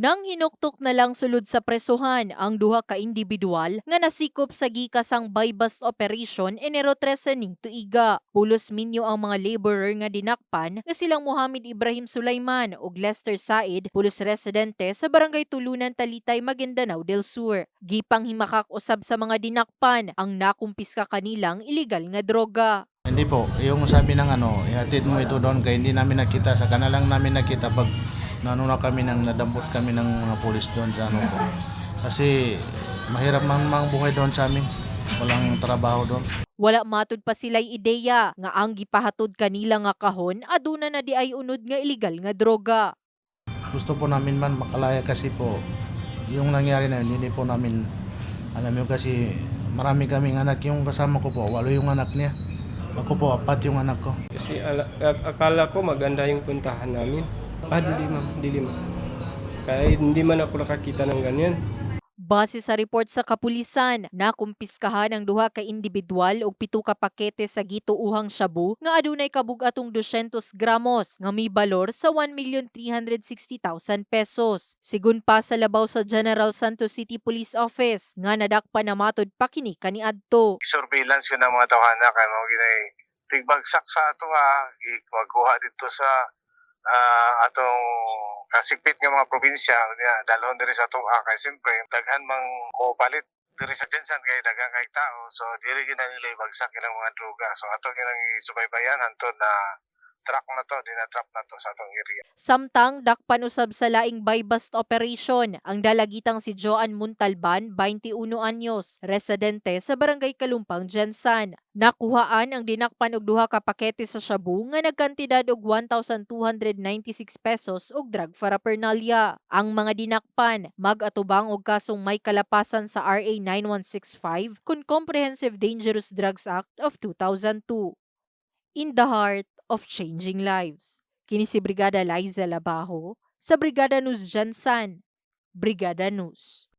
Nang hinuktok na lang sulod sa presuhan ang duha ka individual nga nasikop sa gikasang buy bust operation Enero 13 ning tuiga. Pulos minyo ang mga laborer nga dinakpan nga silang Muhammad Ibrahim Sulaiman ug Lester Said, pulos residente sa barangay Tulunan Talitay, Maguindanao del Sur. Gipang himakak usab sa mga dinakpan ang nakumpiska kanilang illegal nga droga. Hindi po, yung sabi ng ano, ihatid mo ito doon kaya hindi namin nakita, sa kanalang namin nakita pag nanuna kami nang nadampot kami ng mga pulis doon sa ano po. Kasi mahirap man mang buhay doon sa amin. Walang trabaho doon. Wala matud pa sila'y ideya nga ang gipahatod kanila nga kahon aduna na di ay unod nga illegal nga droga. Gusto po namin man makalaya kasi po yung nangyari na yun, hindi po namin alam yun kasi marami kaming anak yung kasama ko po, walo yung anak niya. Ako po, apat yung anak ko. Kasi ala, ak- akala ko maganda yung puntahan namin. Ah, dili ma'am, dili ma'am. Kaya hindi man ako nakakita ng ganyan. Base sa report sa kapulisan, nakumpiskahan ang duha ka individual og pito ka pakete sa gituuhang shabu nga adunay kabug-atong 200 gramos nga may balor sa 1,360,000 pesos. Sigun pa sa labaw sa General Santos City Police Office nga nadakpan na matod pa kini kaniadto. surveillance yun ng mga tawhana kay mo ginay tigbagsak sa ato nga magkuha dito sa ah, atong kasikpit nga mga probinsya nga dalhon diri sa atong kay siyempre daghan mang palit diri sa Jensan kay daghang kay tao. So diri gyud nila ibagsak ilang mga droga. So ato gyud isubaybayan hantod na truck na to dinatrap na to sa atong area Samtang dakpan usab sa laing buy bust operation ang dalagitang si Joan Muntalban, 21 anyos, residente sa barangay Kalumpang, Jensan. Nakuhaan ang dinakpan og duha ka pakete sa shabu nga nagkantidad og 1,296 pesos og drug paraphernalia. Ang mga dinakpan mag-atubang og kasong may kalapasan sa RA 9165 kun Comprehensive Dangerous Drugs Act of 2002. In the heart of changing lives. Kini si Brigada Liza Labajo sa Brigada News Jansan. Brigada News.